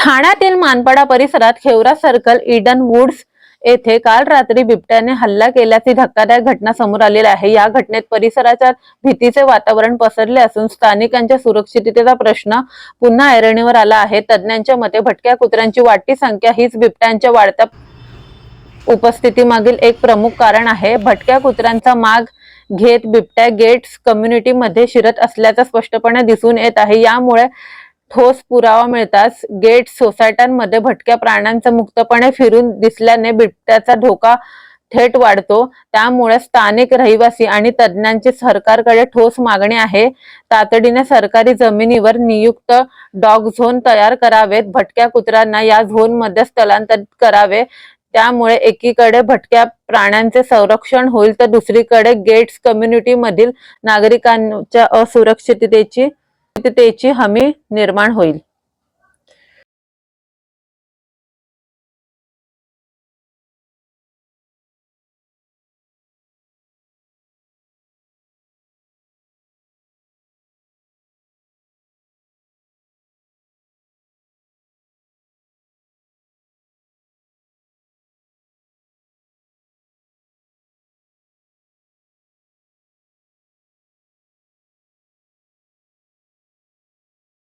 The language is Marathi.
ठाण्यातील मानपाडा परिसरात खेवरा सर्कल इडन वुड्स येथे काल रात्री बिबट्याने हल्ला केल्याची धक्कादायक घटना समोर आलेली आहे. या घटनेत परिसराच्या भीतीचे वातावरण पसरले असून स्थानिकांच्या सुरक्षिततेचा प्रश्न पुन्हा ऐरणीवर आला आहे. तज्ज्ञांच्या मते भटक्या कुत्र्यांची वाढती संख्या हीच बिबट्यांच्या वाढत्या उपस्थितीमागील एक प्रमुख कारण आहे. भटक्या कुत्र्यांचा माग घेत बिबट्या गेट्स कम्युनिटीमध्ये शिरत असल्याचं स्पष्टपणे दिसून येत आहे. यामुळे ठोस पुरावा मिळताच गेट सोसायट्यांमध्ये भटक्या प्राण्यांचं मुक्तपणे फिरून दिसल्याने बिबट्याचा धोका थेट वाढतो. त्यामुळे स्थानिक रहिवासी आणि तज्ज्ञांची सरकारकडे ठोस मागणी आहे. तातडीने सरकारी जमिनीवर नियुक्त डॉग झोन तयार करावेत. भटक्या कुत्र्यांना या झोनमध्ये स्थलांतरित करावे. त्यामुळे एकीकडे भटक्या प्राण्यांचे संरक्षण होईल तर दुसरीकडे गेट्स कम्युनिटी मधील नागरिकांच्या असुरक्षिततेची त्याची हमी निर्माण होईल.